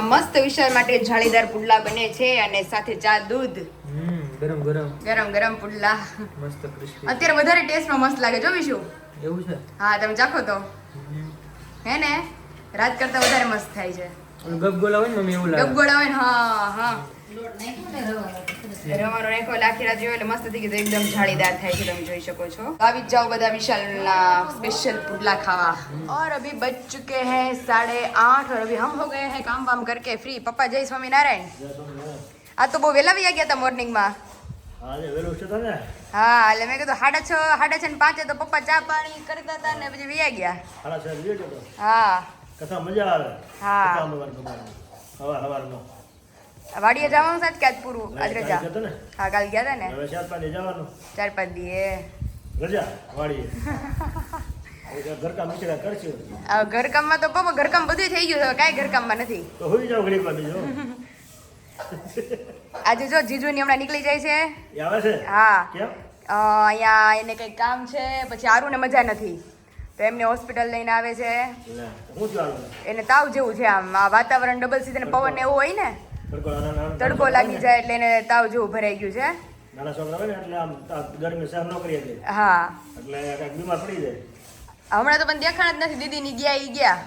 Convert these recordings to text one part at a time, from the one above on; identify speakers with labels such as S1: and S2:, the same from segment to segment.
S1: મોર્નિંગમાં મસ્ત વિશાલ માટે જાળીદાર પુડલા બને છે અને સાથે ચા દૂધ.
S2: ગરમ ગરમ.
S1: ગરમ ગરમ પુડલા.
S2: મસ્ત ક્રિસ્પી
S1: અત્યારે વધારે ટેસ્ટમાં મસ્ત લાગે જો વિશુ.
S2: એવું છે?
S1: હા તમે ચાખો તો. હે ને? રાત કરતા વધારે મસ્ત થાય છે.
S2: અને ગપગોલા હોય ને મમ્મી એવું લાગે.
S1: આવે ને હા હા. રવાનો નાખ્યો લાખીરા જોયો એટલે મસ્ત થઈ ગયું એકદમ જાળીદાર થાય છે તમે જોઈ શકો છો. આવી જાઓ બધા વિશાલના સ્પેશિયલ પુડલા ખાવા. ઓર અભી બચ ચુકે હે સાડે આઠ ઓર હમ ગયે હે કામ વામ કરકે ફ્રી પપ્પા જય સ્વામિનારાયણ આ તો બહુ વહેલા વૈયા ગયા હતા મોર્નિંગમાં હા એટલે મેં કીધું સાડા છ સાડા છ ને પાંચે તો પપ્પા ચા પાણી કરતા હતા ને પછી વૈયા ગયા હા વાડીએ જવાનું સાચ કે આજ પૂરું? આજ રજા હા કાલ ગયા હતા ને?
S3: હવે ચાર પાંચ જવાનું.
S1: ચાર પાંચ દીએ
S3: રજા વાડીએ. ઘરકામ
S1: ઘરકામમાં તો પપ્પા ઘરકામ બધું થઈ ગયું છે. કાંઈ ઘરકામમાં નથી.
S3: તો હોઈ જાવ ઘડીક બીજો.
S1: આજે જો જીજુની હમણાં નીકળી જાય છે.
S3: આવે છે?
S1: હા. અહીંયા એને કંઈક કામ છે પછી આરુને મજા નથી. તો એમને હોસ્પિટલ લઈને આવે છે. એને તાવ જેવું છે આમ. આ વાતાવરણ ડબલ સીઝન પવન ને એવું હોય ને.
S3: તડકો નાના નાના
S1: તડકો લાગી જાય એટલે એને તાવ જેવું ભરાઈ ગયું છે
S3: નાના છોકરા હોય ને એટલે આમ તા- ગરમી સહન ન કરી શકે
S1: હા
S3: એટલે કાંઈક બીમાર પડી જાય
S1: હમણાં તો પણ દેખાણ જ નથી દીદીની ગયા ઈ ગયા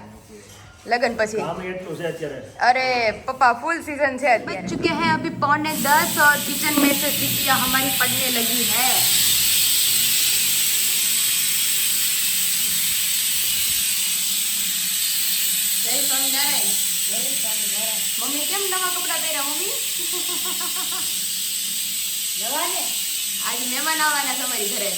S1: લગન પછી
S3: કામ એટલું છે અત્યારે
S1: अरे पप्पा फुल सीजन से बज चुके हैं अभी पौने दस और किचन में से सिटियाँ हमारी पड़ने लगी है મમ્મી કેમ નવા કપડા પહેર્યા મમ્મી? આજે મહેમાન આવવાના તમારી ઘરે.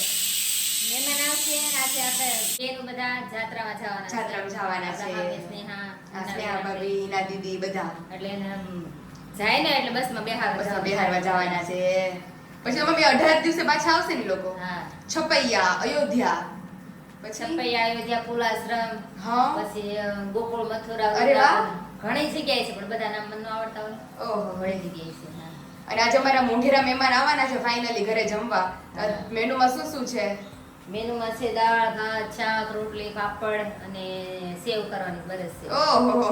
S4: મહેમાન આવશે ને આજે આપણે બેનો બધા જાત્રામાં જવાના
S1: જાત્રામાં જવાના છે.
S4: સ્નેહા,
S1: સ્નેહા ભાભી ના દીદી બધા.
S4: એટલે એને જાય ને એટલે બસમાં બેહાર
S1: બસ
S4: જવાનું.
S1: બિહારમાં જવાના છે. પછી મમ્મી અઢાર દિવસે પાછા આવશે ને લોકો?
S4: હા.
S1: છપૈયા અયોધ્યા. પછી?
S4: છપૈયા અયોધ્યા પુલાશ્રમ
S1: હા.
S4: પછી ગોકુળ મથુરા
S1: અરે વાહ.
S4: ઘણી જગ્યાએ છે પણ બધા નામ મને આવડતા હોય.
S1: ઓહો.
S4: ઘણી જગ્યાએ છે
S1: અને આજે અમારા મોઢેરા મહેમાન આવવાના છે ફાઇનલી ઘરે જમવા. મેનુમાં શું શું છે?
S4: મેનુમાં છે દાળ ભાત શાક રોટલી પાપડ અને સેવ કરવાની બરસ છે.
S1: ઓહો.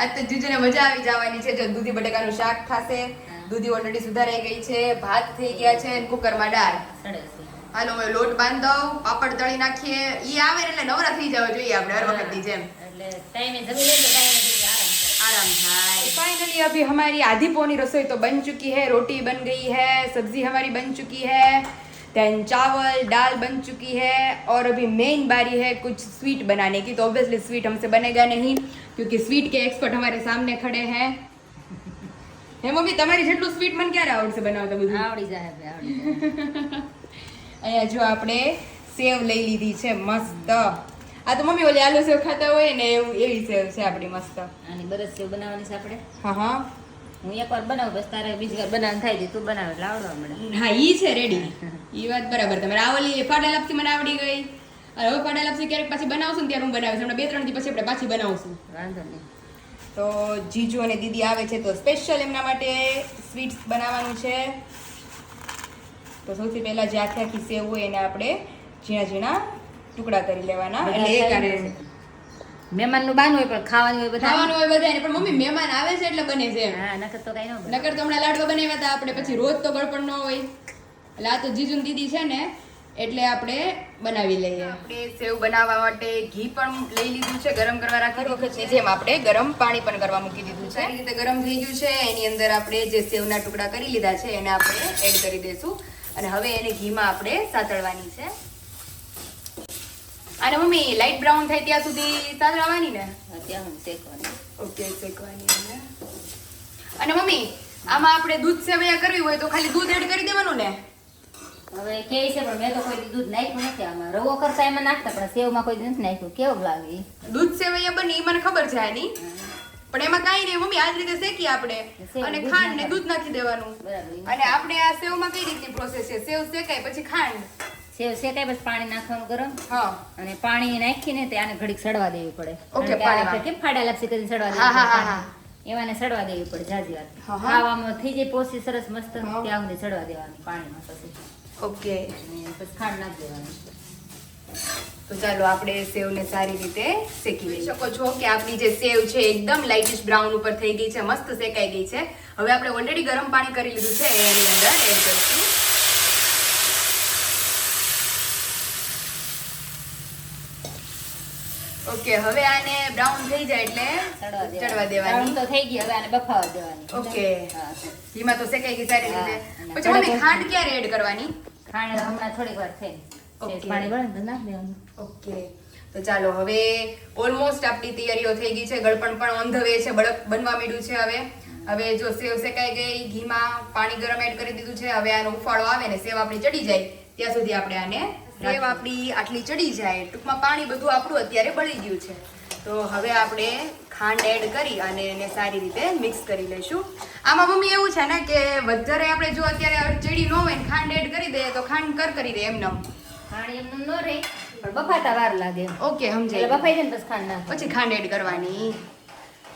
S1: આજ તો જીજુને મજા આવી જવાની છે જો દૂધી બટેકાનું શાક થશે દૂધી ઓલરેડી સુધારાઈ ગઈ છે ભાત થઈ ગયા છે અને કુકરમાં દાળ. હાલો હવે લોટ બાંધ પાપડ તળી નાખીએ. ઈ આવે એટલે નવરા થઈ જવા જોઈએ આપણે હર વખતની જેમ.
S4: એટલે ટાઈમે જમી લે તો ટાઈમે જલ્દી આરામ થાય
S1: आराम થાય फाइनली अभी हमारी आधी पौनी रसोई तो बन चुकी है रोटी बन गई है सब्जी हमारी बन चुकी है देन चावल दाल बन चुकी है और अभी मेन बारी है कुछ स्वीट बनाने की तो ऑब्वियसली स्वीट हमसे बनेगा नहीं क्योंकि स्वीट के एक्सपर्ट हमारे सामने खड़े हैं હે મમ્મી તમારી જેટલું સ્વીટ મને ક્યારે આવડશે બનાવતા બધું
S4: આવડી જાય હવે, આવડી જાય
S1: અહીંયા જો આપણે સેવ લઈ લીધી છે મસ્ત આ તો મમ્મી ઓલી આલુ સેવ ખાતા હોય ને એવું એવી સેવ છે આપણી મસ્ત.
S4: આની બરસ સેવ બનાવવાની છે આપણે?
S1: હા હા.
S4: હું એકવાર બનાવું બસ તારે બીજી વાર બનાવવાનું થાય છે તું બનાવે એટલે આવડવા મળે.
S1: હા ઈ છે રેડી ઈ વાત બરાબર તમે આવલી ફાડા લાપસી મને આવડી ગઈ. અને હવે ફાડા લાપસી ક્યારેક પાછી બનાવશું ને ત્યારે હું બનાવીશ. હમણાં બે ત્રણ દી પછી આપણે પાછી બનાવશું.
S4: વાંધો નહીં.
S1: તો જીજુ અને દીદી આવે છે તો સ્પેશિયલ એમના માટે સ્વીટ્સ બનાવવાનું છે. તો સૌથી પહેલાં જે આખી આખી સેવ હોય એને આપણે ઝીણા ઝીણા ટુકડા કરી લેવાના એટલે એક આને
S4: મહેમાનનું બાન હોય પણ ખાવાનું હોય બધા
S1: ખાવાનું હોય બધાને પણ મમ્મી મહેમાન આવે છે એટલે બને છે.
S4: હા નકર તો કઈ ન બને.
S1: નકર તો હમણાં લાડવા બનાવ્યા હતા આપણે પછી રોજ તો ગળપણ ન હોય. એટલે આ તો જીજુ દીદી છે ને એટલે આપણે બનાવી લઈએ. આપણે સેવ બનાવવા માટે ઘી પણ લઈ લીધું છે ગરમ કરવા રાખી વખત જેમ આપણે ગરમ પાણી પણ કરવા મૂકી દીધું છે. એ રીતે ગરમ થઈ ગયું છે એની અંદર આપણે જે સેવના ટુકડા કરી લીધા છે એને આપણે એડ કરી દઈશું અને હવે એને ઘીમાં આપણે સાતળવાની છે. અને મમ્મી લાઈટ બ્રાઉન થાય ત્યાં સુધી સાતળવાની ને?
S4: ત્યાં શેકવાની.
S1: ઓકે શેકવાની અને મમ્મી આમાં આપણે દૂધ સેવૈયા કરવી હોય તો ખાલી દૂધ એડ કરી દેવાનું ને?
S4: હવે કે છે પણ મેં તો કોઈ દૂધ નાખ્યું નથી આમાં. રવો કરતા એમાં નાખતા પણ સેવમાં કોઈ નથી નાખ્યું. કેવું લાગે
S1: દૂધ સેવૈયા બની મને ખબર છે આની. પણ એમાં કાંઈ નહીં મમ્મી આ જ રીતે શેકી આપણે. અને ખાંડ ને દૂધ નાખી દેવાનું. અને આપણે આ સેવમાં કઈ રીતની પ્રોસેસ છે? સેવ શેકાય પછી ખાંડ.
S4: સેવ શેકાય બસ પાણી નાખવાનું ગરમ.
S1: હા.
S4: અને પાણી નાખીને તે આને ઘડીક સડવા દેવી પડે.
S1: ઓકે,
S4: કેમ ફાડા લાપસી કરીને સડવા દેવી
S1: હા,
S4: એવાને સડવા દેવી પડે જાજી વાત. ખાવામાં થઈ જાય પોસી સરસ મસ્ત ત્યાં સુધી સડવા દેવાની પાણીમાં પછી.
S1: ઓકે.
S4: પછી ખાંડ નાખી દેવાની.
S1: તો ચાલો આપણે સેવને સારી રીતે શેકી લઈ શકો છો કે આપણી જે સેવ છે એકદમ લાઇટિશ બ્રાઉન ઉપર થઈ ગઈ છે મસ્ત શેકાઈ ગઈ છે. હવે આપણે ઓલરેડી ગરમ પાણી કરી લીધું છે એની અંદર એડ કરીશું. ઓકે હવે આને બ્રાઉન થઈ જાય એટલે
S4: ચડવા દેવાની. તો થઈ ગઈ હવે આને બફાવા દેવાની.
S1: ઓકે
S4: હા.
S1: ઘીમાં તો શેકાઈ ગઈ સારી રીતે. પછી મમ્મી ખાંડ ક્યારે એડ કરવાની?
S4: ખાંડ હમણાં થોડીક વાર થઈ.
S1: ઓકે.
S4: પાણી વળે તો નાખ દેવાનું.
S1: ઓકે તો ચાલો હવે ઓલમોસ્ટ આપણી તૈયારીઓ થઈ ગઈ છે. ગળપણ પણ ઓન ધ વે છે. બળક બનવા માંડ્યું છે હવે. હવે જો સેવ શેકાઈ ગઈ ઘીમાં પાણી ગરમ એડ કરી દીધું છે. હવે આનો ઉફાળો આવે ને સેવ આપણી ચડી જાય. ત્યાં સુધી આપણે આને સેવ આપણી આટલી ચડી જાય ટૂંકમાં પાણી બધું આપણું અત્યારે બળી ગયું છે. તો હવે આપણે ખાંડ એડ કરી અને એને સારી રીતે મિક્સ કરી લઈશું. આમાં મમ્મી એવું છે ને કે વધારે આપણે જો અત્યારે ચડી ન હોય ને ખાંડ એડ કરી દઈએ તો ખાંડ કર કરી દે એમને
S4: ખાંડ એમનું ન રહે પણ બફાતા વાર લાગે.
S1: ઓકે સમજાય
S4: બફાઈ જાય ને બસ ખાંડ નાખો.
S1: પછી ખાંડ એડ કરવાની.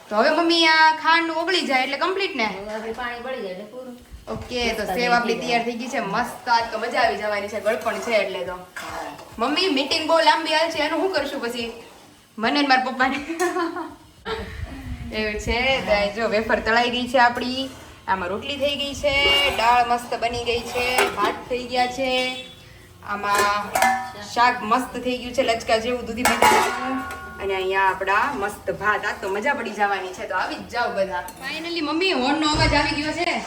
S1: તો હવે મમ્મી આ ખાંડ ઓગળી જાય એટલે કમ્પ્લીટ ને?
S4: પાણી બળી જાય એટલે
S1: ઓકે તો સેવ આપણી તૈયાર થઈ ગઈ છે. મસ્ત આજ તો મજા આવી જવાની છે ગળપણ છે એટલે તો. મમ્મી મીટિંગ બહુ લાંબી હાલ છે એનું શું કરશું પછી? મને ને મારા પપ્પાને. એવું છે જો વેફર તળાઈ ગઈ છે આપણી. આમાં રોટલી થઈ ગઈ છે દાળ મસ્ત બની ગઈ છે ભાત થઈ ગયા છે. આમાં શાક મસ્ત થઈ ગયું છે લચકા જેવું દૂધી બટેટાનું અને અહીંયા આપણા મસ્ત ભાત. આ તો મજા પડી જવાની છે તો આવી જ જાઓ બધા. ફાઇનલી મમ્મી હોર્નનો અવાજ આવી ગયો છે.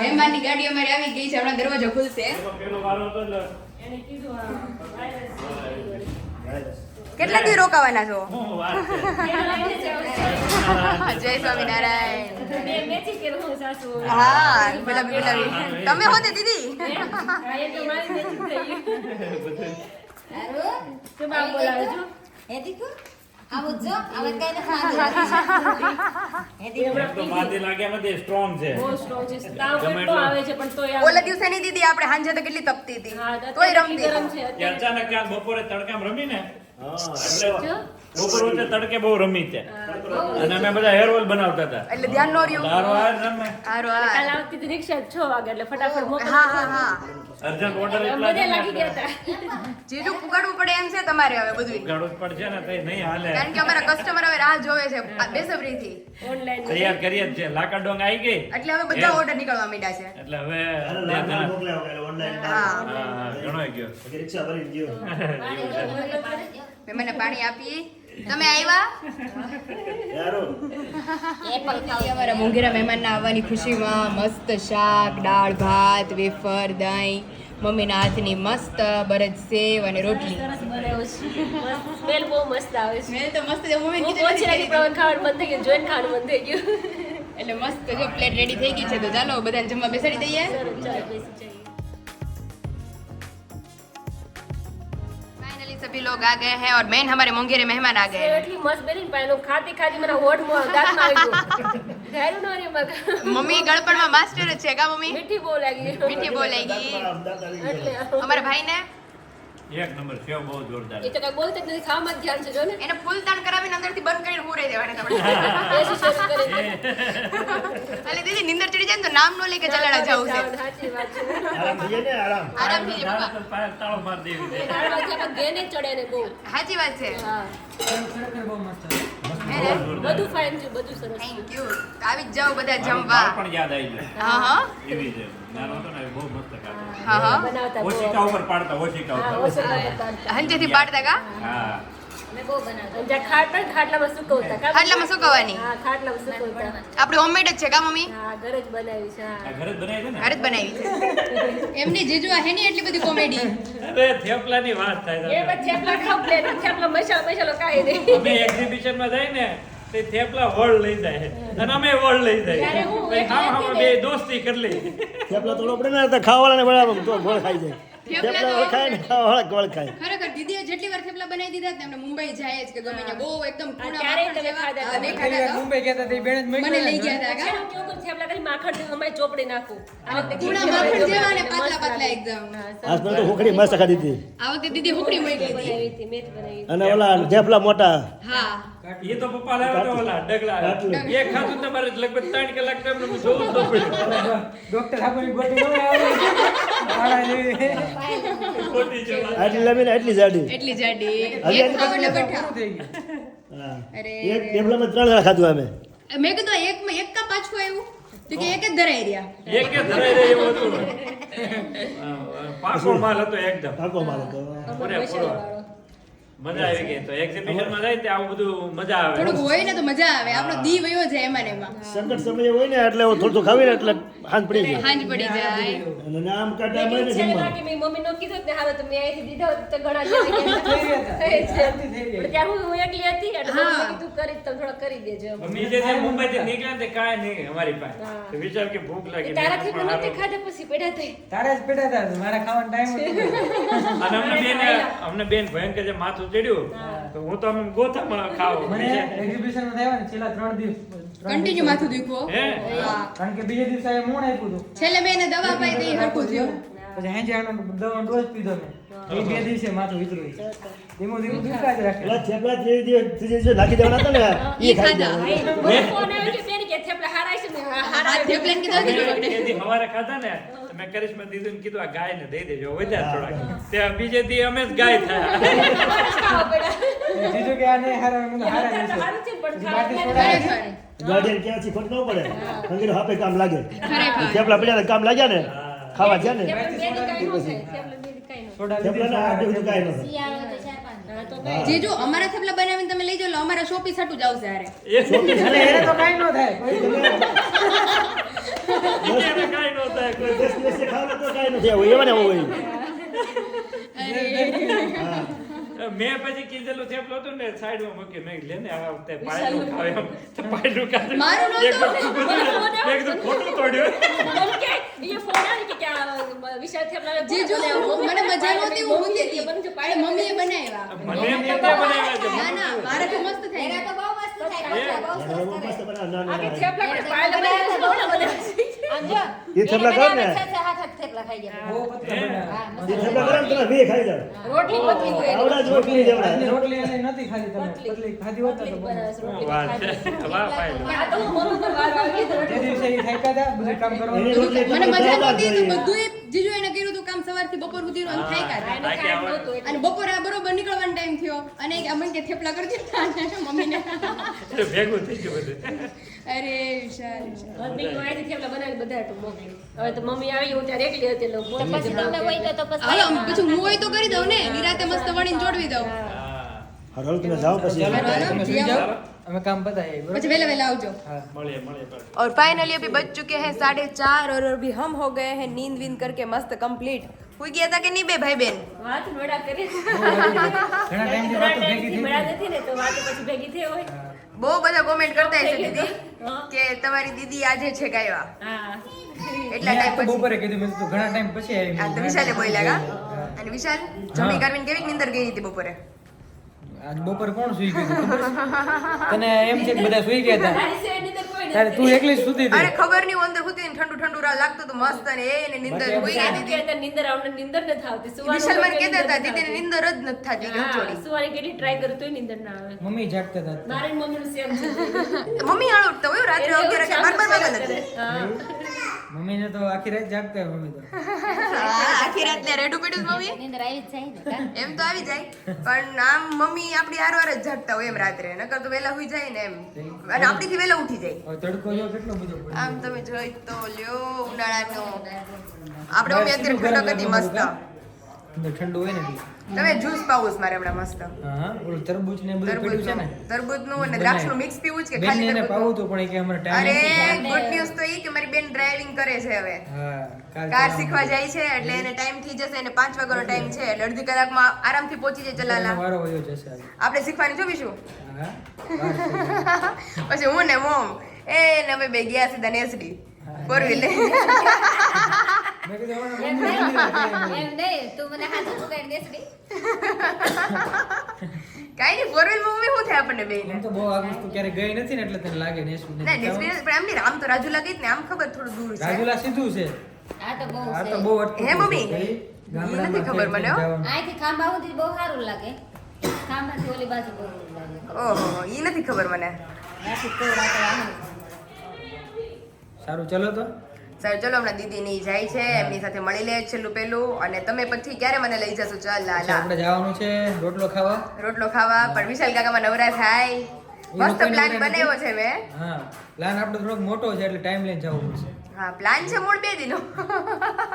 S1: મહેમાનની ગાડી અમારી આવી ગઈ છે હમણાં દરવાજો ખુલશે. કેટલા દિવસ રોકાવાના છો?
S3: હું છે
S1: જય સ્વામિનારાયણ. હા બધા બધા તમે હોતે દીદી?
S4: સારું હે દીકુ આવું જો આવું કઈ
S5: તડકે બહુ રમી છે અને અમે બધા હેર ઓઇલ બનાવતા હતા.
S1: એટલે ધ્યાન નો રહ્યું.
S6: રિક્ષા છ વાગે એટલે ફટાફટ
S1: હા.
S5: અર્જન્ટ ઓર્ડર એટલા
S6: બધા લાગી ગયા હતા.
S1: જીજુ પુગાડવું પડે એમ છે તમારે હવે બધું.
S5: પુગાડવું પડશે ને તઈ નહીં હાલે.
S1: કારણ કે અમારા કસ્ટમર હવે રાહ જોવે છે બેસબરીથી.
S6: ઓનલાઈન
S5: તૈયાર કરીએ જ છે. લાકડા ડોંગ આવી ગઈ?
S1: એટલે હવે બધા ઓર્ડર નીકળવા માંડ્યા છે.
S5: એટલે હવે
S3: online
S1: હા.
S5: હા, ગયો.
S3: રિક્ષા ભરી ગયો.
S1: મેં મને પાણી આપી. તમે આવ્યા
S3: યારો.
S4: એપલ ખાવ.
S1: અમારા મોંઘેરા મહેમાનના આવવાની ખુશીમાં મસ્ત શાક દાળ ભાત વેફર દહીં મમ્મીના હાથની મસ્ત બરજ સેવ અને રોટલી.
S6: સ્મેલ બહુ મસ્ત આવે છે.
S1: સ્મેલ તો મસ્ત મમ્મી કીધું
S6: લાગી
S1: નથી.
S6: પણ ખાવાનું બંધ થઈ ગયું. જોઈને ખાવાનું બંધ થઈ ગયું.
S1: એટલે મસ્ત જો પ્લેટ રેડી થઈ ગઈ છે તો ચાલો બધાને જમવા બેસાડી દઈએ.
S6: ચાલો બેસી જઈએ.
S1: सभी लोग आ गए हैं और मेन हमारे मोंगेरे मेहमान आ गए
S6: સેવ
S1: हैं
S6: એટલી મસ્ત બની ને પાછું ખાતી ખાતી મને હોઠ માં દાંતમાં આવી ગયું ધાર્યું ન રે મગ
S1: મમ્મી ગળપણમાં માસ્ટર જ છે કા મમ્મી
S6: મીઠી બહુ લાગી
S1: મીઠી બોલાઈ ગઈ
S3: અમદાવાદ આવી ગયો
S6: એટલે
S1: અમારા ભાઈને
S5: એક નંબર સેવ બહુ જોરદાર.
S6: એ તો કઈ બોલતા નથી ખાવામાં જ ધ્યાન છે જો ને.
S1: એને ફૂલ તાણ કરાવીને અંદરથી બંધ કરીને પૂરે દેવાના તમને. અલે દીદી નિંદર ચડી જાય ને તો નામ નો લે કે ચલાડા જવું છે.
S6: સાચી વાત છે.
S3: આરામ થઈ જાય ને આરામ.
S1: આરામ થઈ જાય
S5: તાળો તો પાય- તાળો માર દેવી
S6: દે વાગ્યા બાદ ઘેને ચડે ને બહુ.
S1: સાચી વાત છે.
S6: હા.
S2: ખરેખર બહુ મસ્ત છે.
S6: બધું ફાઇન છે બધું સરસ
S1: થેન્ક યુ આવી જ જાઓ બધા જમવા.
S5: પણ યાદ આવી ગયું
S1: હા હા.
S5: એવી છે નાનો તો ને બહુ મસ્ત ખાતો
S1: હા હા.
S6: બનાવતા
S5: ઓશિકા ઉપર પાડતા ઓશિકા ઉપર.
S1: હંજેથી પાડતા. કા?
S5: હા.
S4: મેં
S6: ને? હા
S1: આપણે હોમમેડ જ છે કા મમ્મી?
S6: હા ઘરે જ બનાવી છે
S5: આ
S6: હા
S5: જ બનાવી છે ને?
S1: બનાવી એમની જીજુ આ હેની એટલી બધી કોમેડી?
S5: અરે થેપલાની વાત થાય
S6: થેપલા કમ્પ્લેટ થેપલા મસાલો મસાલો કાંઈ નહીં
S5: અમે એક્ઝિબિશનમાં જાય ને તે થેપલા વળ લઈ જાય અને અમે વળ લઈ જાય
S6: હું
S5: બે દોસ્તી કરી લી
S3: થેપલા તો આપણે ના ખાવાના બરાબર તો ગોળ ખાઈ જાય.
S1: થેપલા
S3: થેપલા ને ખાવાવાળા ગોળ
S1: ખરેખર દીદીએ જેટલી વાર થેપલા બનાવી દીધા ને એમને મુંબઈ જાય જ કે ગમે ત્યાં. બહુ એકદમ
S6: કુણા
S1: માખણ જેવા.
S2: વાર
S1: ખાધા હતા.
S2: મુંબઈ ગયા હતા તે બેન જ
S1: મને લઈ ગયા હતા કા?
S6: હું કેવું થેપલા કરી? માખણ અમે ચોપડી નાખું. આ
S1: કુણા માખણ
S6: જેવા
S1: ને
S6: પાતલા
S1: પાતળા પાતળા એકદમ.
S3: આજ તો હોકડી મસ્ત ખાધી હતી.
S1: આ વખતે દીદી હોકડી મળી ગઈ
S6: હતી. મેં બનાવી
S3: અને ઓલા થેપલા મોટા.
S1: હા.
S5: એ તો પપ્પા લાવ્યા તો ઓલા ડગલા. એક ખાધું તમારે લગભગ ત્રણ કલાક તો એમને જોવું તો ન પડ્યું.
S2: ડોક્ટર આપણી ગોટી ન આવે. મારા જેવી
S5: ખોટી છે વાત.
S3: આટલી લાંબી ને એટલી જાડી.
S1: એટલી જાડી. એક ખાવ એટલે
S2: પૂરું
S1: બઠા.
S2: થઈ ગયું
S3: હા.
S1: અરે.
S3: એક ઢેફલામાં ત્રણ જણા ખાધું અમે.
S1: મેં કીધું એક એક કા પાછું આવ્યું. તો કે એક જ ધરાઈ રહ્યા.
S5: એક જ ધરાઈ રહે એવું હતું. પાકો માલ હતો એકદમ.
S3: પાકો માલ હતો.
S5: મજા આવી ગઈ. તો એક્ઝિબિશનમાં જાય આવું બધું મજા આવે.
S1: થોડુંક હોય ને તો મજા આવે. આપણો દી વયો જાય એમાં ને એમાં.
S3: સંકટ સમય હોય ને એટલે થોડું થોડું ખાવી ને એટલે હાથ પડી જાય.
S1: હાંજ પડી જાય.
S3: અને નામ કાઢા
S6: મને
S3: મળે કે
S6: કીધું મમ્મી મેં મમ્મીનો કીધું જ ને હાલો તો મેં અહીંથી દીધો તો ઘણા જણા ત્યારે હું એકલી હતી એટલે
S1: હા.
S6: કીધું કરી તો થોડો કરી દેજો.
S5: મમ્મી જે છે મુંબઈ થી નીકળ્યા તે કાય નહીં અમારી પાસે. તો વિચાર કે ભૂખ લાગી
S6: તારાથી
S5: પણ
S6: પણ નથી ખાધા પછી પડ્યા થઈ
S2: તારા જ પેટા હતા મારા ખાવાનો ટાઈમ હતો.
S5: અને અમને બેન અમને બેન ભયંકર જે માથું ચડ્યું. તો હું તો અમે ગોથામાં ખાવ.
S2: મને એક્ઝિબિશનમાં થયા ને છેલ્લા ત્રણ દિવસ ત્રણ
S1: કન્ટિન્યુ માથું દુખો.
S5: હે?
S2: કારણ કે બીજે દિવસે એ મોણ આપ્યું હતું.
S1: છેલ્લે મેં એને દવા પાઈ દઈ હરખું થયું.
S2: પછી હેંજે આનો દવાનો ડોઝ પીધો મેં. એ બે દિવસે માથું વિતરું ધીમું ધીમું દુખતા જ રાખે.
S3: પેલા જે જે- જે- જે દેવાના હતા ને એ ખાઈ
S1: ખાધા.
S6: હારા
S1: હાથ થેપલાને કીધું
S5: અમે
S1: હતું ને?
S5: એ દી હવારે ખાધા ને મેં કરિશ્મા દીધું ને કીધું આ ગાયને દઈ દેજો વધ્યા થોડાક. ત્યાં બીજે દી અમે જ ગાય થયા.
S2: જીજુ કે આ હારા મેં હારા રહેશે.
S6: હારું છે પણ ખાવા
S2: બાકી
S6: પડ્યા.
S2: સોડા
S1: ખરેખર
S3: ગાર્ડિયન ક્યાંથી ખોટ ન પડે? મંદિર હાપે કામ લાગે. થેપલા પડ્યા કામ લાગ્યા ને ખાવા ગયા ને.
S6: થેપલા ન દી કાંઈ ન
S3: ના ન
S1: જીજુ અમારા થેપલા બનાવીને તમે લઈ જાઓ અમારા શોપી સાટું જ આવશે અરે
S5: એ
S2: એટલે એને તો કાઈ ન થાય કોઈ
S5: ન થાય કોઈ
S3: દસ દિવસે ખાવ તો કાંઈ થાય. આવું એવા ને આવું હોય
S5: મેં પછી કીધેલું થેપલું હતું ને સાઈડમાં મૂકી મેં લે ને આ વખતે પાયલું ખાવે. એમ. તો પાયલું ખાધું.
S1: મારું નહોતું.
S5: એક તો બધું મેં કીધું ખોટું તોડ્યું.
S6: કે એ ફોન આવી કે કે વિશાલ થેપલા કોણે
S1: જીજુ મને મજા નહોતી હું મૂકી હતી મમ્મીએ બનાવ્યા.
S5: મને એમ કે બનાવ્યા
S1: ના ના
S4: એના તો મસ્ત થઈ ગયા.
S3: અને બહુ
S6: રોટલી
S2: તો
S6: તો કીધું.
S2: જે દિવસે એ બધું કામ કરવાનું.
S1: મને મજા નહોતી તો બધું જીજુ એને કર્યું હતું કામ સવારથી બપોર સુધીનું અને થાય કાઢા. અને બપોરે આ બરોબર નીકળવાનો ટાઈમ થયો અને કે અમને કે થેપલા કરજો મમ્મીને
S5: ભેગું થઈ ગયું બધું
S1: અરે વિશાલ.
S6: મમ્મી નું થેપલા બનાવી બધા તો મોકલી. હવે તો મમ્મી આવી હું ત્યારે એકલી હતી લો
S4: તો પછી. તમને હોય તો તો પછી
S1: હાલો પછી હું હોય તો કરી દઉં ને નિરાતે મસ્ત વણીને જોડવી દઉં
S5: હા
S3: તમે જાઓ પછી
S2: તમે સુઈ જાઓ. અમે કામ પતાવીએ બરોબર
S1: પછી વહેલા વહેલા આવજો
S2: હા
S5: મળીએ મળીએ પાછું.
S1: और फाइनली अभी बज चुके हैं साढ़े चार और अभी हम हो गए हैं नींद वींद करके मस्त कंप्लीट हुई गया था कि नहीं बे भाई बहन
S6: વાત નોડા કરી.
S2: ઘણા ટાઈમથી વાતો ભેગી થઈ
S6: મળ્યા નથી ને તો વાતો પછી ભેગી થઈ હોય.
S1: બહુ બધા કોમેન્ટ કરતા હશે
S6: થઈ ગયું
S1: દીદી
S6: તો? હા.
S1: કે તમારી દીદી આજે છે ગાયવા
S6: હા.
S1: એટલા
S2: મેં આ
S1: ટાઈમ
S2: તો
S1: પછી
S2: બપોરે કીધું મેં કીધું ઘણા ટાઈમ પછી આવી
S1: આ તો વિશાલે બોલ્યા કા અને વિશાલ જમી કરવીને કેવી નીંદર ગઈ હતી બપોરે
S2: આજ બપોર કોણ સુઈ ગયું ખબર તને એમ છે કે બધા સુઈ ગયા હતા.
S6: તારી નીંદર
S2: તું એકલી જ સુતી
S1: અરે ખબર નહીં અંદર સુધી ઠંડુ ઠંડુ રા લાગતું તો મસ્ત અને એને નિંદર
S2: બાકી
S1: હોઈ ગઈ દીદી
S6: નિંદર આવને આવડે ન નથી સુવાની
S1: વિશાલ મને કહેતા હતા
S6: નીંદર
S1: દીદીને
S6: નથી
S1: જ નથી થાતી. ગમચોડી
S6: સુવાની કેટલી ટ્રાય કરું તોય નિંદર ના આવે.
S2: મમ્મી જાગતા હતા.
S6: મારી મમ્મી નું સેમ છે.
S1: મમ્મી આળો ઉઠતા હોય રાત્રે
S6: એટલે એવું
S1: બાર બાર વાગ્યા લગી
S6: હા.
S2: મમ્મીને તો આખી રાત જાગતા હોય મમ્મી તો.
S1: આખી રાત ને રેડું પીડું મમ્મી?
S4: નીંદર આવી જાય ને
S1: એમ તો આવી જાય. પણ આમ મમ્મી આપણી આરવાર જ જાગતા હોય એમ રાત્રે. નકર તો વહેલા હોઈ જાય ને એમ. અને આપણીથી વેલા ઉઠી જાય.
S2: તડકો જો કેટલો બધો
S1: આમ તમે જોઈ તો લ્યો ઉનાળાનો. આપણે મમ્મી અત્યારે ઠંડક હતી મસ્ત.
S2: ઠંડુ હોય ને
S1: તમે જ્યુસ પાવું મારે હમણાં મસ્ત.
S2: હા ઓલું તરબૂચ ને બધું પીવું છે ને?
S1: તરબૂચનું અને દ્રાક્ષનું મિક્સ પીવું છે કે ખાલી તરબૂચ?
S2: પાવું તો પણ કે અમારે ટાઈમ
S1: અરે ગુડ ન્યૂઝ તો ઈ કે મારી બેન ડ્રાઇવિંગ કરે છે હવે.
S2: હા કાર
S1: શીખવા જાય છે એટલે એને ટાઈમ થઈ જશે એને પાંચ વાગ્યાનો ટાઈમ છે એટલે અડધી કલાકમાં આરામથી પહોંચી જાય ચલાલા
S2: મારો વયો જશે
S1: આપણે શીખવાની જોઈશું
S2: હા
S1: પછી હું ને મોમ. એ ને અમે બે ગયા સીધા નેસડી. ફોર વ્હીલર
S4: તું મને હાથ ઉગાડી દેસ રી.
S1: કાંઈ નહીં ફોર વ્હીલ મૂવી શું થાય આપણને બેયને
S2: તો બહુ આ વસ્તુ ક્યારે ગઈ નથી ને એટલે તને લાગે ને શું
S1: ના experience પણ એમ નહીં આમ તો રાજુલા ગઈ જ ને આમ ખબર થોડું દૂર છે
S2: રાજુલા સીધું છે
S4: આ તો બહુ
S2: આ તો બહુ
S1: હે મમ્મી? નથી ખબર મને.
S4: અહીંથી ખાંભા સુધી બહુ સારું લાગે ખાંભાથી ઓલી બાજુ બહુ લાગે
S1: ઓહો ઈ નથી ખબર મને
S4: ત્યાંથી કોઈ રાતે વાહન
S2: સારું ચલો તો.
S1: સર ચલો હમણાં દીદીની જાય છે એમની સાથે મળી લે છેલ્લું પેલું. અને તમે પછી ક્યારે મને લઈ જશો? ચાલ લાલા
S2: આપણે જવાનું છે રોટલો ખાવા.
S1: રોટલો ખાવા પણ વિશાલ કાકામાં નવરા થાય. મસ્ત પ્લાન બનાવ્યો છે મેં
S2: હા પ્લાન આપણો થોડોક મોટો છે એટલે ટાઈમ લઈને જવું પડશે.
S1: હા પ્લાન છે મૂળ બે દિનો.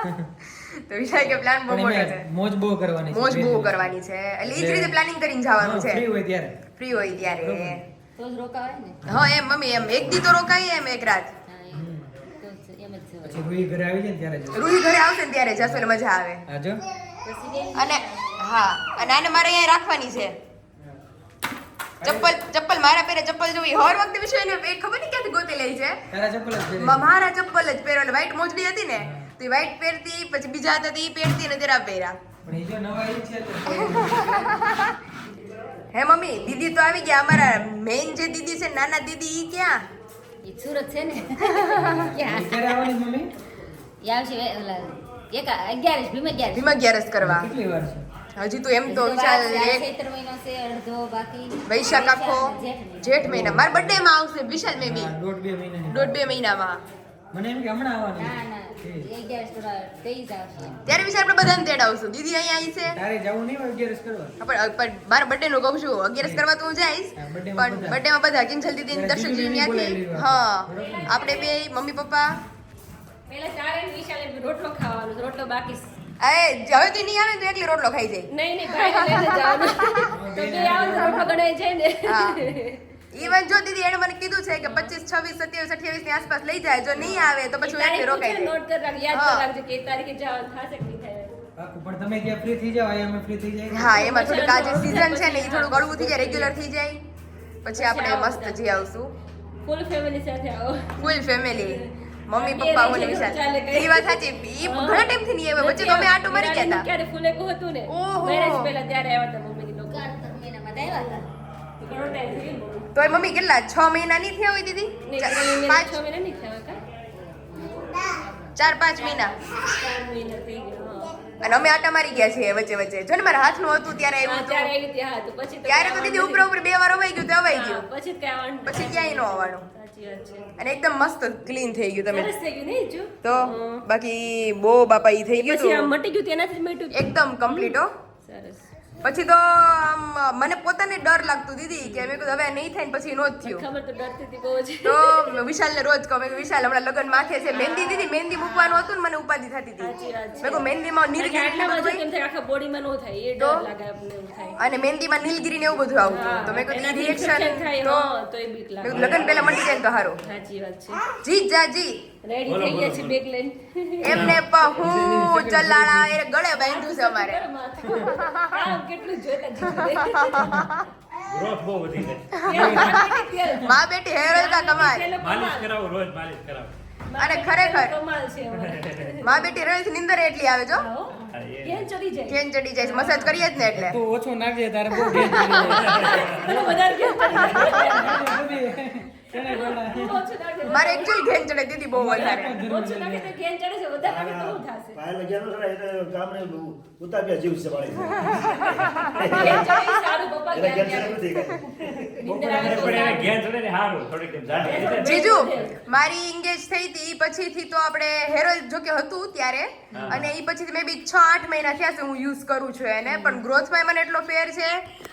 S1: તો વિશાલ કે પ્લાન બહુ મોટો છે.
S2: મોજ બહુ કરવાની છે
S1: મોજ બહુ કરવાની છે. એટલે ઈ જ રીતે પ્લાનિંગ કરીને જવાનું છે.
S2: ફ્રી હોય ત્યારે.
S1: ફ્રી હોય ત્યારે.
S4: તો જ રોકાવાય ને?
S1: હા એમ મમ્મી એમ એક દી તો રોકાઈએ એમ એક રાત.
S2: પછી રૂઈ ઘરે આવી જાય ત્યારે.
S1: રૂહી ઘરે આવશે ને ત્યારે જશો ને મજા આવે.
S2: હા જો.
S4: પછી બેન
S1: અને હા અને આને મારે અહીંયા રાખવાની છે. ચપ્પલ ચપ્પલ મારા પહેરે ચપ્પલ જોવી. હર વખતે વિશે એને એ ખબર નહીં ક્યાંથી ગોતી લઈ છે?
S2: તારા ચપ્પલ જ પહેરી.
S1: મારા ચપ્પલ જ પહેરો. એટલે વ્હાઈટ મોજડી હતી ને તો વ્હાઈટ પહેરતી પછી બીજા હતા તો પહેરતી ને તેરા પહેર્યા.
S2: પણ એ જો નવા ઈ છે
S1: હે મમ્મી દીદી તો આવી ગયા. અમારા મેઇન જે દીદી છે નાના દીદી ઈ ક્યાં?
S4: સુરત છે ને? ક્યાં?
S2: ક્યારે આવવાની મમ્મી?
S4: એ આવશે ઓલા એક અગિયારસ ભીમ અગિયારસ.
S1: ભીમ અગિયારસ કરવા.
S2: કેટલી વાર છે?
S1: હજી તો એમ તો વિશાલ એક
S4: ચૈત્ર મહિનો છે અડધો બાકી.
S1: વૈશાખ આખો
S4: જેઠ મહિના.
S1: મારા બર્થડે માં આવશે વિશાલ
S2: મેબી દોઢ બે મહિના
S1: દોઢ બે મહિનામાં.
S2: મને એમ કે હમણાં
S4: ના ના
S1: ત્યારે વિશે આપણે બધાને તેડાવશું દીદી અહીંયા આવી છે.
S2: તારે જવું નહીં હોય અગિયારસ કરવા?
S1: પણ પણ મારા બર્થડે નું કહું છું. અગિયારસ કરવા તો હું જઈશ પણ. બર્થડે માં બધા કિંજલ દીદી
S2: ત્યારે
S1: દર્શક
S2: જીજુજીને
S1: ત્યાંથી. હા. આપણે બે મમ્મી પપ્પા.
S6: પેલા ચારે વિશાલે રોટલો ખાવાનો રોટલો બાકી છે.
S1: એ હવે તો નહીં આવે તો એકલી રોટલો ખાઈ જાય.
S6: નહીં નહીં ભાઈને લઈને જવાનું. તો બે આવે રોટલો ગણાય છે ને.
S1: ઈવન જો દીદી એને મને કીધું છે કે પચીસ છવ્વીસ સત્યાવીસ અઠ્યાવીસની આસપાસ લઈ જાય જો નહીં આવે તો પછી એકલી રોકાઈ.
S6: નોટ કર રાખ યાદ
S1: હા.
S6: કરી રાખજો કે તારીખે જવાનું થશે કે નહીં થાય.
S2: પાકું પણ તમે ત્યાં ફ્રી થઈ જાવ અમે ફ્રી થઈ જાય.
S1: હા એમાં થોડું કાજે જે સીઝન છે ને એ થોડું ગળવું થઈ જાય રેગ્યુલર થઈ જાય. પછી આપણે મસ્ત જઈ આવશું.
S6: ફૂલ ફેમિલી સાથે આવો.
S1: ફૂલ ફેમિલી મમ્મી પપ્પા હું વિશાલ. એ વાત સાચી. એ ઘણા ટાઈમથી નહીં આવે વચ્ચે તો અમે આટો મારી ગયા હતા.
S6: ક્યારે ફૂલે કો હતું ને.
S1: ઓહો.
S6: મેરેજ પહેલા ત્યારે આવ્યા હતા મમ્મીની લોકો
S4: ચાર ત્રણ મહિનામાં તો આવ્યા હતા.
S6: ઘણો ટાઈમ થઈ ગયો
S1: તોય મમ્મી કેટલા? છ મહિના નહીં થયા હોય દીદી? પાંચ?
S6: મહિના નહીં થયા
S1: ચાર પાંચ મહિના. અને અમે આટા મારી ગયા છીએ વચ્ચે વચ્ચે. જો ને મારા હાથનું હતું ત્યારે આવ્યું હતું.
S6: તો
S1: ત્યારે તો દીદી ઉપર ઉપર બે વાર અવાઈ ગયું તો અવાઈ ગયું.
S6: પછી
S1: પછી ક્યાંય ન આવવાનું અને એકદમ મસ્ત ક્લીન થઈ ગયું તમે.
S6: સરસ થઈ ગયું નહીં
S1: તો બાકી બહુ બાપા ઈ થઈ ગયું
S6: મટી ગયું તેનાથી
S1: એકદમ કમ્પ્લીટ હો. પછી તો આમ મને પોતાને ડર લાગતું દીદી કે મેં કીધું હવે નહીં થાય ને પછી નો જ થયું.
S6: ખબર તો ડરતી હતી બહુ જ.
S1: તો વિશાલ રોજ કહું મેં વિશાલ હમણાં લગ્ન માથે છે. મહેંદી દીદી મહેંદી મૂકવાનું હતું ને મને ઉપાધિ થતી હતી. મેં કહું મહેંદીમાં નીલગીરી ને બધું
S6: આખા બોડીમાં નો થાય એ ડર લાગે થાય.
S1: અને મહેંદીમાં નીલગીરી ને એવું બધું આવતું તો મેં કીધું રિએક્શન
S6: થાય,
S1: તો?
S6: તો એ બીક લાગે.
S1: લગ્ન પહેલા મટી જાય તો સારું
S6: સાચી વાત છે.
S1: જી જા જી
S6: રેડી થઈ ગયા છે બેગ લઈને
S1: એમને પણ હું ચલાણા એ ગળે બાંધ્યું છે અમારે.
S6: કેટલું જોતા.
S5: ગ્રોથ બહુ વધી જાય
S1: માં બેટી હેર ઓઇલ કા કમાલ.
S5: માલિશ કરાવો રોજ માલિશ કરાવો.
S1: અને ખરેખર
S6: કમાલ છે.
S1: મા બેટી રોજ નિંદર એટલી આવે જો
S6: ચડી જાય.
S1: ઘેન ચડી જાય મસાજ કરીએ જ ને એટલે.
S2: તો ઓછો નાખજે તારે બહુ ઘેર પડી જાય.
S6: વધારે ઘેન ચડી જાય.
S1: મારે એકચ્યુઅલી ઘેન ચડે દીદી બહુ વધારે
S6: ઓછું નાખે તો ઘેન ચડે છે વધારે નાખે તો થશે
S3: પાયલ ગેરનો છે ને, એટલે ગામને ઉતાપ્યા જીવ છે વાળી.
S6: ઘેન ચડે સારું પપ્પા ઘેન ચડે. તો સારું.
S5: સારું થોડીક જાડી.
S1: જીજુ મારી એન્ગેજ થઈ હતી પછીથી તો આપણે હેર ઓઇલ જો કે હતું ત્યારે અને એ પછી મેં બી છ આઠ મહિના થયા છે હું યુઝ કરું છું એને પણ ગ્રોથમાં મને એટલો ફેર છે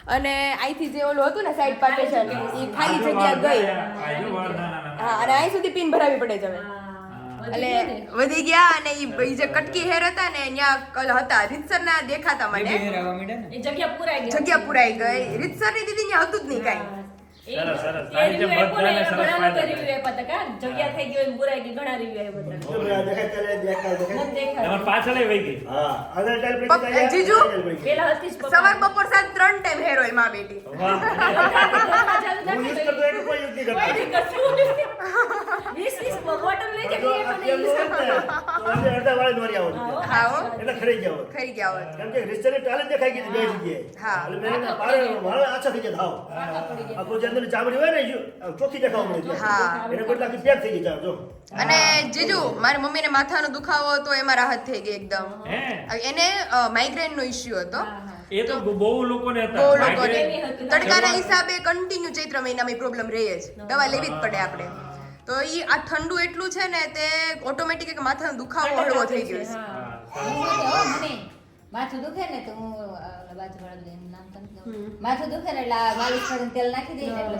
S1: અને અહીંથી જે ઓલું હતું ને સાઈડ પાર્ટેશન એ ખાલી જગ્યા ગઈ. હા. અને અહીં સુધી પિન ભરાવી પડે છે હવે. એટલે
S6: વધી ગયું
S1: અને ઈ ભાઈ જે કટકી હેર હતા ને ત્યાં કલ હતા રીતસર ના દેખાતા મને.
S6: જગ્યા પૂરાઈ ગઈ
S1: જગ્યા પુરાઈ ગઈ. રીતસરની દીદી ત્યાં હતું જ નહીં કાંઈ.
S5: સરસ, સરસ. તારી
S6: ને,
S5: બધાને સરસ
S6: ઘણા લોકો આપ્યા હતા કાં? જગ્યા થઈ ગઈ હોય ને ગઈ, ઘણા review આપ્યા હતા.
S3: તો ભાઈ આ દેખાય દેખાય, દેખાય.
S6: નથી
S5: પાછળ વહી ગઈ
S3: હા, આગળ ટાઈલ પડી જાય,
S1: જીજુ?
S6: પેલા હતી
S1: સવાર બપોર સાંજ ત્રણ ટાઈમ હેર ઓઇલ બેટી
S5: વાહ
S3: હું
S6: રાખી
S3: કરતો એટલું કોઈ use નહીં કરતો.
S6: કરતું. વીસ વીસ બોટલ લઈ
S3: જો
S6: જાય
S3: આ તેલ નો હોય ને, તો આજે અડધા વાળી દોરી આવો
S1: હા
S3: એટલે ખરી ગયા
S1: ખરી ગયા
S3: કેમ કે રિસ્ટરની ટાલે દેખાઈ ગઈ બે જગ્યાએ.
S1: હા.
S3: એટલે મેં પાડે, વાળ આછા થઈ ગયા થાવ. આપણું જે અંદરની ચામડી હોય ને, ચોખ્ખી દેખાવા મળે છે.
S1: હા.
S3: એને બદલા આખી પેક થઈ ગઈ જો.
S1: અને જીજુ મારી મમ્મીને માથાનો દુખાવો હતો એમાં રાહત થઈ ગઈ એકદમ. એને માઇગ્રેન નો ઇશ્યુ હતો.
S5: એ તો બહુ લોકોને હતા.
S1: બહુ લોકોને. તડકાના હિસાબે કન્ટિન્યુ ચૈત્ર મહિનામાં પ્રોબ્લેમ રહે જ. દવા લેવી જ પડે આપણે. તો એ આ ઠંડુ એટલું છે ને તે ઓટોમેટિક એક માથાનો દુખાવો હળવો થઈ ગયો છે.
S4: છે માથું દુખે ને તો હું બાજુ ઓલા નામ તો માથું દુખે ને એટલે માલિશ કરીને તેલ નાખી દઈએ એટલે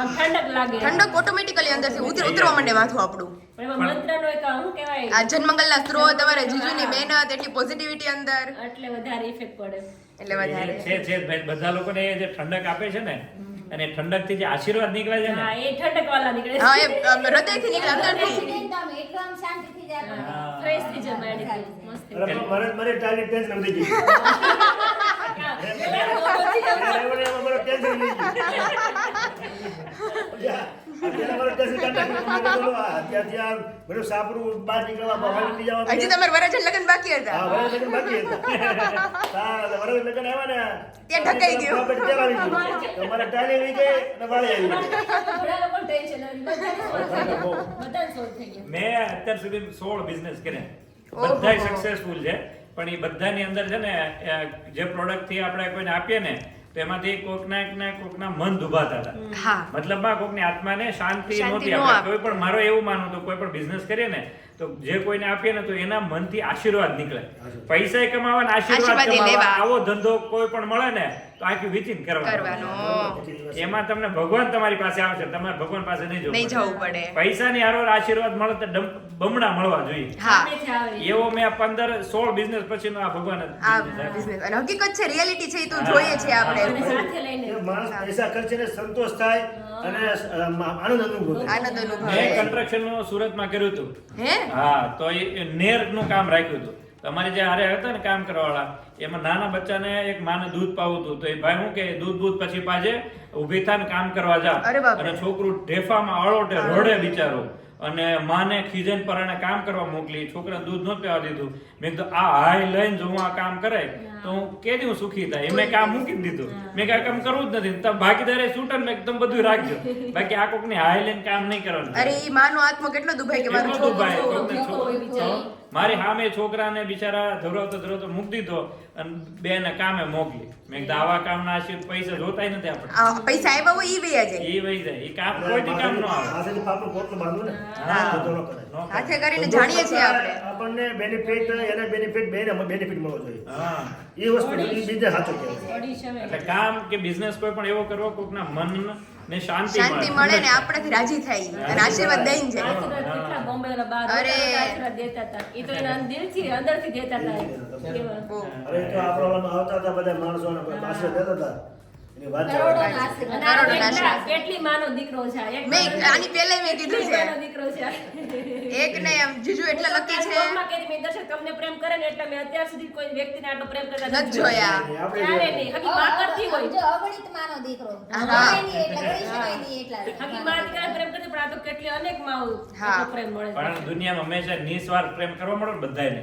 S6: આમ ઠંડક લાગે.
S1: ઠંડક ઓટોમેટિકલી અંદરથી ઉતર ઉતરવા માંડે માથું આપણું.
S6: પણ એમાં મંત્રનો એક શું કહેવાય?
S1: આ જન્મંગલના સ્ત્રોત તમારે જીજુની મહેનત એટલી પોઝિટિવિટી અંદર.
S6: એટલે વધારે ઇફેક્ટ પડે.
S1: એટલે વધારે.
S5: છે છે બધા લોકોને જે ઠંડક આપે છે ને અને ઠંડકથી જે આશીર્વાદ નીકળે છે ને
S6: હા એ ઠંડક વાળા નીકળે
S1: હા એ હૃદયથી નીકળે અંદરથી
S4: તો આમ એટલું આમ જાય
S6: ફ્રેશ થઈ જાય મસ્ત
S3: મને મને ટાલી ટેન્શન વધી ગઈ મને ટેન્શન લઈ ગયું.
S1: હજી તમારે વરાજન લગ્ન બાકી હતા.
S3: બાકી હતા. લગ્ન આવ્યા ને,
S1: ત્યાં ઢકાઈ ગયું.
S3: ટાળી ગઈ વાળી આવી
S5: મેં અત્યાર સુધી સોળ બિઝનેસ કર્યા. બધા સક્સેસફુલ છે. પણ એ બધાની અંદર છે ને જે પ્રોડક્ટથી આપણે કોઈને આપીએ ને તો એમાંથી કોકના એકના કોકના મન દુભાતા હતા.
S1: મતલબ
S5: મતલબમાં કોકની આત્માને શાંતિ
S1: શાંતિ
S5: નહોતી
S1: આપતા
S5: કોઈ પણ મારો એવું માનવું તો કોઈ પણ બિઝનેસ કરીએ ને તો જે કોઈને આપીએ ને તો એના મનથી આશીર્વાદ નીકળે. પૈસા કમાવાના
S1: આશીર્વાદ
S5: કમાવા. આવો ધંધો કોઈ પણ મળે ને તો આખી વિચિત કરવાનો. એમાં તમને ભગવાન તમારી પાસે આવશે તમારે ભગવાન પાસે નહીં જવું
S1: નહીં જવું પડે.
S5: પૈસાની હારોહાર આશીર્વાદ મળે તો બમણા મળવા જોઈએ. એવો મેં પંદર સોળ બિઝનેસ પછીનો આ ભગવાન જ
S1: આ. બિઝનેસ અને હકીકત છે રિયાલિટી છે એ તો જોઈએ છે આપણે.
S3: માણસ પૈસા ખર્ચે ને સંતોષ થાય અને આનંદ અનુભવે.
S1: આનંદ અનુભવે.
S5: કન્સ્ટ્રક્શનનું સુરતમાં કર્યું હતું.
S1: હે?
S5: હા તો એ નેરનું કામ રાખ્યું હતું. તમારે જે હારે હતા ને કામ કરવાવાળા એમાં નાના બચ્ચાને એક માને દૂધ પાવું હતું. તો એ ભાઈ હું કે દૂધ દૂધ પછી પાજે ઊભી થાય ને કામ કરવા જા. અને છોકરું ઢેફામાં અળોટે રડે બિચારો અને માને ખીજન પરાણે કામ કરવા મોકલી. છોકરા દૂધ નો પીવા દીધું. મેં કીધું આ હાય લઈને જો હું આ કામ કરે તો હું કે હું સુખી થાય. એમને કામ મૂકી દીધું. મેં કાંઈ કામ કરવું જ નથી. તમે ભાગીદારે છૂટે ને તમે બધું રાખજો. બાકી આ કોકની હાય લઈને કામ નહીં કરવાનું.
S1: અરે એ માનો આત્મા કેટલો દુભાઈ કે મારો છોકરું
S5: દુભાય, મારી સામે છોકરાને બિચારા ધરોતો ધરોતો મૂકી દીધો અને બે ને કામે મોકલી. મેં કીધું આવા કામના છે પૈસા જોતાય નથી આપણે.
S1: પૈસા આવ્યા હોય એ વહી જાય.
S5: એ વહી જાય. એ કામ કોઈ કામ ન આવે.
S3: પાપડું પોટલું બાંધવું ને?
S5: હા.
S3: તો ન
S5: ન કરે.
S1: કરીને જાણીએ છીએ આપણે.
S3: આપણને બેનિફિટ એને બેનિફિટ બેને બેનિફિટ મળવો જોઈએ.
S5: હા.
S3: એ વસ્તુ એ બીજે સાચો કહેવાય.
S5: એટલે કામ કે બિઝનેસ કોઈ પણ એવો કરવો કોકના મન ને શાંતિ
S1: શાંતિ મળે. ને આપણેથી રાજી થાય. અને આશીર્વાદ દઈને જાય.
S6: બોમ્બે બાર
S1: અરે.
S6: આશીર્વાદ દેતા હતા. એ તો એના દિલથી અંદરથી દેતા હતા.
S3: અરે તો આપણા આવતા હતા બધા માણસોને આશીર્વાદ દેતા હતા. એની વાત
S4: કરોડોના
S3: જવા દે.
S4: આશીર્વાદ.
S6: અને આ
S1: કરોડોના
S6: કેટલા-
S1: આશીર્વાદ.
S6: કેટલી માનો દીકરો છે
S1: મેં આની પહેલા મેં કીધું છે.
S6: દીકરો છે
S1: એક ને એમ જીજુ એટલા લકી છે.
S6: હું કાલની વોકમાં કહેતી, મેં દર્શક તમને પ્રેમ કરે ને એટલે મેં અત્યાર સુધી કોઈ વ્યક્તિને આટલો પ્રેમ કરતા
S1: નથી જોયા.
S6: ક્યારે નહીં. હકી માં કરતી હોય.
S4: જો અગણિત માનો દીકરો.
S1: હા.
S4: નહીં એટલા, ગણી શકાય નહીં એટલા.
S6: હકી માં દીકરાને પ્રેમ કરતી પણ આ તો કેટલી અનેક માઓ
S1: હા.
S6: પ્રેમ મળે
S5: પણ દુનિયામાં હંમેશા નિસ્વાર્થ પ્રેમ કરવા મળે ને બધાને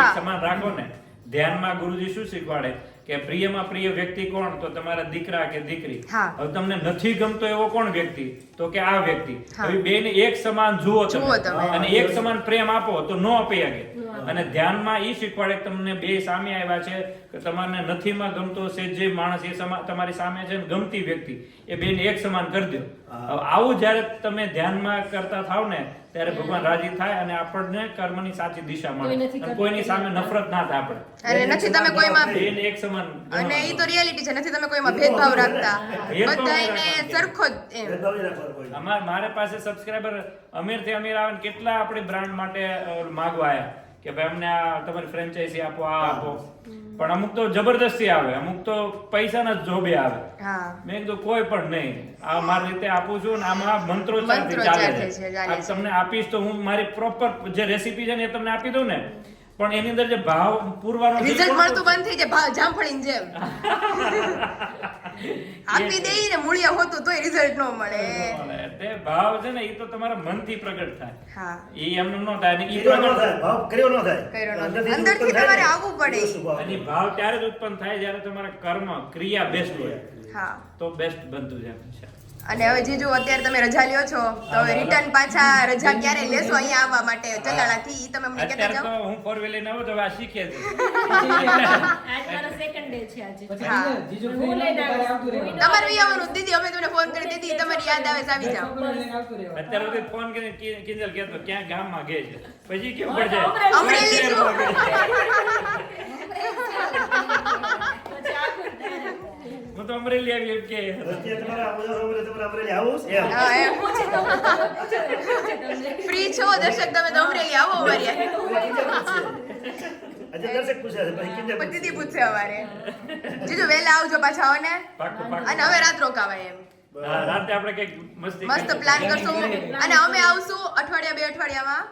S5: એક સમાન રાખો ને. ધ્યાનમાં ગુરુજી શું શીખવાડે? કે પ્રિયમાં પ્રિય વ્યક્તિ કોણ? તો તમારા દીકરા કે દીકરી. હવે તમને નથી ગમતો એવો કોણ વ્યક્તિ? તો કે આ વ્યક્તિ. હવે બેને એક સમાન જુઓ તમે. અને એક સમાન પ્રેમ આપો તો નો આપી શકે. અને ધ્યાનમાં એ શીખવાડે તમને બે સામે આવ્યા છે કે તમારને નથીમાં ગમતો છે જે માણસ એ તમારી સામે છે ને ગમતી વ્યક્તિ એ બેને એક સમાન કરી દો. આવું જ્યારે તમે ધ્યાનમાં કરતા થાવ ને ત્યારે ભગવાન રાજી થાય અને આપણને કર્મની સાચી દિશા મળે. અને કોઈની સામે નફરત ના થાય આપણે.
S1: અને નથી તમે કોઈમાં
S5: બેન એક સમાન
S1: અને એ તો રિયાલિટી છે નથી તમે કોઈમાં ભેદભાવ રાખતા. બધાયને સરખો જ એમ.
S5: અમાર મારે પાસે સબસ્ક્રાઇબર અમીરથી અમીર આવે કેટલા આપણી બ્રાન્ડ માટે માગવા આયા? કે ભાઈ અમને આ તમારી ફ્રેન્ચાઇઝી આપો આ આપો. પણ અમુક તો જબરદસ્તી આવે અમુક તો પૈસાના જ જોબે આવે. મેં કીધું કોઈ પણ નહીં. આ મારી રીતે આપું છું ને આમાં મંત્રોચ્ચારથી ચાલે
S1: છે.
S5: તમને આપીશ તો હું મારી પ્રોપર જે રેસીપી છે ને એ તમને આપી દઉં ને. પણ એની અંદર જે ભાવ પૂરવાનો
S6: રિઝલ્ટ મળતું બંધ થઈ જાય ભાવ જામફળીની જેમ. આપી દે ને મૂળિયા હોતું તોય રિઝલ્ટ નો મળે.
S5: તે ભાવ છે ને એ તો તમારા મનથી પ્રગટ થાય.
S6: હા.
S5: એ એમનું નો થાય ને ઈ પ્રગટ
S3: થાય ભાવ કર્યો નો થાય.
S6: કર્યો
S3: અંદરથી
S6: તમારે આવવું પડે.
S3: એ ભાવ.
S5: અને ભાવ ત્યારે જ ઉત્પન્ન થાય જ્યારે તમારા કર્મ ક્રિયા બેસ્ટ હોય.
S6: હા.
S5: તો બેસ્ટ બનતું જાય. છે
S6: અને હવે જીજુ અત્યારે તમે રજા લ્યો છો. તો હવે રિટર્ન પાછા રજા ક્યારે લેશો અહીંયા આવવા માટે? ચલાળાથી ઈ તમે મને કહેતા
S5: અત્યારે
S6: જાઓ
S5: તો હું ફોર વ્હીલર આવું તો આ શીખે છે.
S7: આજ મારો સેકન્ડ ડે છે આજે.
S6: હા.
S2: જીજુ- free હોય આવતું રહેવાનું.
S6: તમારે આવવાનું. દીદી અમે તમને ફોન કરી દીધી. તમારી યાદ આવે આવી જાઓ.
S2: લઈને રહેવાનું.
S5: અત્યારે તો ફોન કરીને કિંજલ કહેતો ક્યાં ગામમાં ગઈ છે? પછી કેવું પડી જાય
S6: અમરેલી
S5: હું તો અમરેલી આવી એમ કે.
S3: તમારા બધા રોગને તમારે અમરેલી આવું
S6: હા એમ. ફ્રી છો દર્શક તમે તો અમરેલી આવો અમારી.
S3: આજે દર્શક પૂછે છે
S6: પૂછશે અમારે. જીજુ વહેલા આવજો પાછા હો ને? અને હવે રાત રોકાવાય એમ.
S5: રાતે આપણે કંઈક મસ્તી
S6: મસ્ત
S5: કરીશું.
S6: પ્લાન કરશું. અને અમે આવશું અઠવાડિયા બે અઠવાડિયામાં.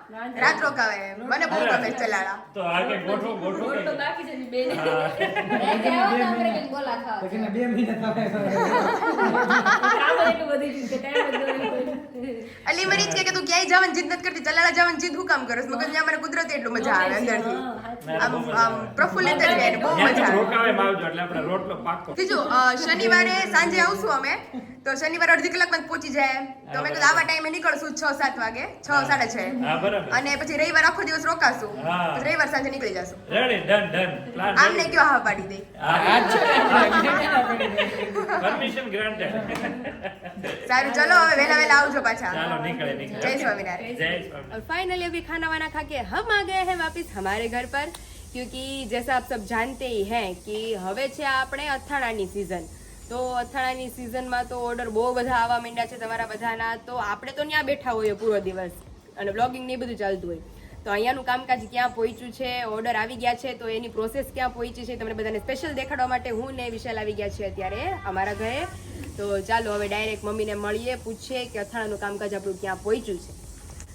S6: રાત રોકાવે. મને બહુ ગમે ચલાડા
S5: તો આ કે ગોઠો
S7: ગોઠો તો બાકી.
S4: રાતે આવો ને આપણે કંઈક બોલા ખાવા
S2: કે બે મહિના થાય.
S7: કામ કે.
S6: અલી મને ઈ જ કહે કે તું ક્યાંય જવાની જીદ નથી કરતી. ચલાળા જવાની જીદ હું કામ કરસ મગર ત્યાં મને કુદરતી એટલું મજા આવે અંદરથી. બીજું શનિવારે સાંજે આવશું અમે તો શનિવારે અડધી કલાકમાં પહોંચી જાય તો અમે કીધું આવા ટાઈમે નીકળશું છ સાત વાગે છ સાડા છ અને પછી રવિવાર આખો દિવસ રોકાશું. રવિવાર સાંજે નીકળી જશું. આમને કયો હા પાડી દે. સારું ચલો હવે વહેલા વહેલા આવજો પાછા. જય સ્વામિનારાયણ.
S1: ફાઇનલી અભી ખાના વાના ખા કે હમ આ ગયે હે વાપિસ હમારે ઘર પર क्योंकि जैसा आप सब जानते ही हैं कि હવે છે આપણે અથાણાની સિઝન તો અથાણાની સિઝનમાં તો ઓર્ડર બહુ બધા આવવા માંડ્યા છે તમારા બધાના તો આપણે તો ત્યાં બેઠા હોઈએ પૂરો દિવસ અને બ્લોગિંગ ને એ બધું ચાલતું હોય તો અહીંયાનું કામકાજ ક્યાં પહોંચ્યું છે ઓર્ડર આવી ગયા છે તો એની પ્રોસેસ ક્યાં પહોંચી છે તમને બધાને સ્પેશિયલ દેખાડવા માટે હું ને વિશાલ આવી ગયા છે અત્યારે અમારા ઘરે તો ચાલો હવે ડાયરેક્ટ મમ્મીને મળીએ પૂછીએ કે અથાણાનું કામકાજ આપણું ક્યાં પહોંચ્યું છે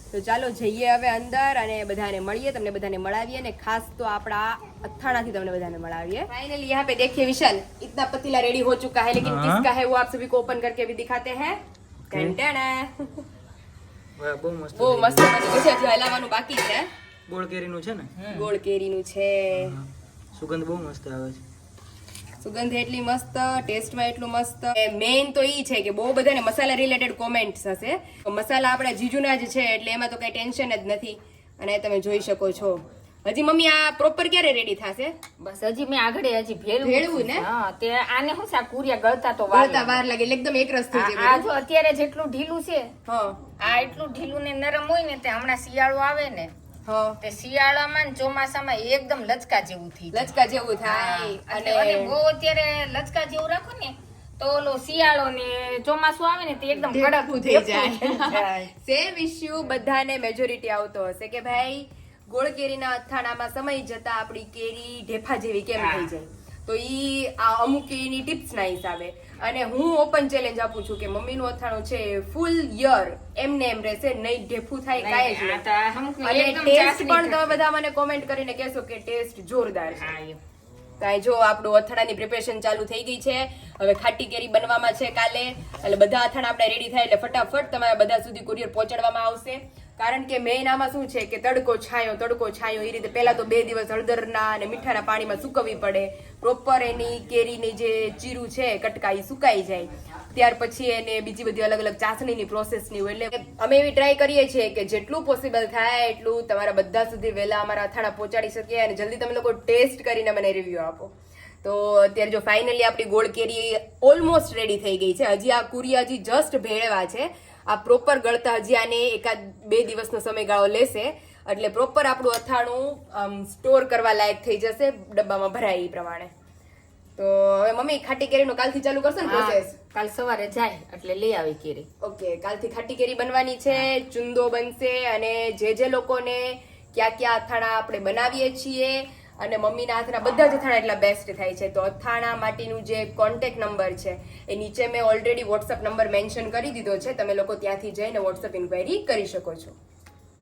S1: તો ચાલો જઈએ હવે અંદર અને બધાને મળીએ તમને બધાને મળાવીએ ને ખાસ તો આપણા અથાણાથી તમને બધાને મળાવીએ फाइनली यहाँ पे देखिए विशाल इतना पतीला रेडी हो चुका है लेकिन
S2: हाँ।
S1: किसका है वो आप सभी को ओपन करके भी दिखाते हैं टन टन
S2: વાહ, બહુ મસ્ત
S1: બહુ મસ્ત બની ગયું છે હજી હલાવવાનું બાકી છે
S2: ગોળ કેરીનું છે ને
S1: ગોળ કેરીનું છે
S2: સુગંધ બહુ મસ્ત આવે છે
S1: સુગંધ એટલી મસ્ત ટેસ્ટમાં એટલું મસ્ત. મેઇન તો ઈ છે કે બહુ બધાને મસાલા રિલેટેડ કોમેન્ટ્સ હશે. મસાલા આપણા જીજુના જ છે એટલે એમાં તો કઈ ટેન્શન જ નથી. અને તમે જોઈ શકો છો. હજી મમ્મી આ પ્રોપર ક્યારે રેડી થશે?
S4: બસ હજી મેં આગળ હજી ભેળવું
S1: ભેળવું ને?
S4: હા તે આને શું સા કુરિયા ગળતા તો
S1: ગળતા વાર લાગે એકદમ એક રસ થઈ
S4: આ આ જો અત્યારે જેટલું ઢીલું છે
S1: હા.
S4: આ એટલું ઢીલું ને નરમ હોય ને તે હમણાં શિયાળો આવે ને તે શિયાળામાં ને ચોમાસામાં એકદમ લચકા જેવું થઈ જાય.
S1: લચકા જેવું થાય
S4: અને
S1: અને
S4: બહુ અત્યારે લચકા જેવું રાખો ને તો ઓલો શિયાળો ને ચોમાસું આવે ને તે એકદમ કડક
S1: થઈ જાય. સેમ ઇશ્યુ બધાને મેજોરિટી આવતો હશે કે ભાઈ ગોળ કેરીના અથાણામાં સમય જતા આપણી કેરી ઢેફા જેવી કેમ. થઈ જાય તો ઈ આ અમુક કેરીની ટિપ્સ ના હિસાબે અને હું ઓપન ચેલેન્જ આપું છું કે મમ્મીનું અથાણું છે ફૂલ યર એમને એમ રહેશે નહીં ઢેફું થાય કાંઈ જ નહીં. અને ટેસ્ટ પણ તમે બધા મને કોમેન્ટ કરીને કહેશો કે ટેસ્ટ જોરદાર છે. કાંઈ જો આપણું અથાણાની પ્રિપેરેશન ચાલુ થઈ ગઈ છે હવે ખાટી કેરી બનવામાં છે કાલે. એટલે બધા અથાણા આપણે રેડી થાય એટલે ફટાફટ તમારા બધા સુધી કુરિયર પહોંચાડવામાં આવશે. કારણ કે મેઇન આમાં શું છે કે તડકો છાંયો તડકો છાંયો એ રીતે પહેલા તો બે દિવસ હળદરના અને મીઠાના પાણીમાં સુકવવી પડે. પ્રોપર એની કેરીની જે ચીરું છે, કટકા એ સુકાઈ જાય. ત્યાર પછી એને બીજી બધી અલગ અલગ ચાસણીની પ્રોસેસની હોય. એટલે અમે એવી ટ્રાય કરીએ છીએ કે જેટલું પોસિબલ થાય એટલું તમારા બધા સુધી વહેલા અમારા અથાણા પહોંચાડી શકીએ અને જલ્દી તમે લોકો ટેસ્ટ કરીને મને રિવ્યુ આપો. તો અત્યારે જો ફાઇનલી આપણી ગોળ કેરી ઓલમોસ્ટ રેડી થઈ ગઈ છે. હજી આ કુરિયા હજી જસ્ટ ભેળવા છે. આ પ્રોપર ગળતા હજી આને એકાદ બે દિવસનો સમયગાળો લેશે. એટલે પ્રોપર આપણું અથાણું સ્ટોર કરવા લાયક થઈ જશે ડબ્બામાં ભરાય એ પ્રમાણે. તો હવે મમ્મી ખાટી કેરીનો કાલથી ચાલુ કરશો ને પ્રોસેસ
S4: કાલ સવારે જાય એટલે લઈ આવી કેરી.
S1: ઓકે કાલથી ખાટી કેરી બનવાની છે ચુંદો બનશે અને જે જે લોકોને ક્યાં ક્યાં અથાણા આપણે બનાવીએ છીએ અને મમ્મીના હાથના બધા જ અથાણા એટલા બેસ્ટ થાય છે. તો અથાણા માટેનું જે કોન્ટેક નંબર છે, એ નીચે મેં ઓલરેડી વોટ્સઅપ નંબર મેન્શન કરી દીધો છે. તમે લોકો ત્યાંથી જઈને વોટ્સઅપ ઇન્ક્વાયરી કરી શકો છો.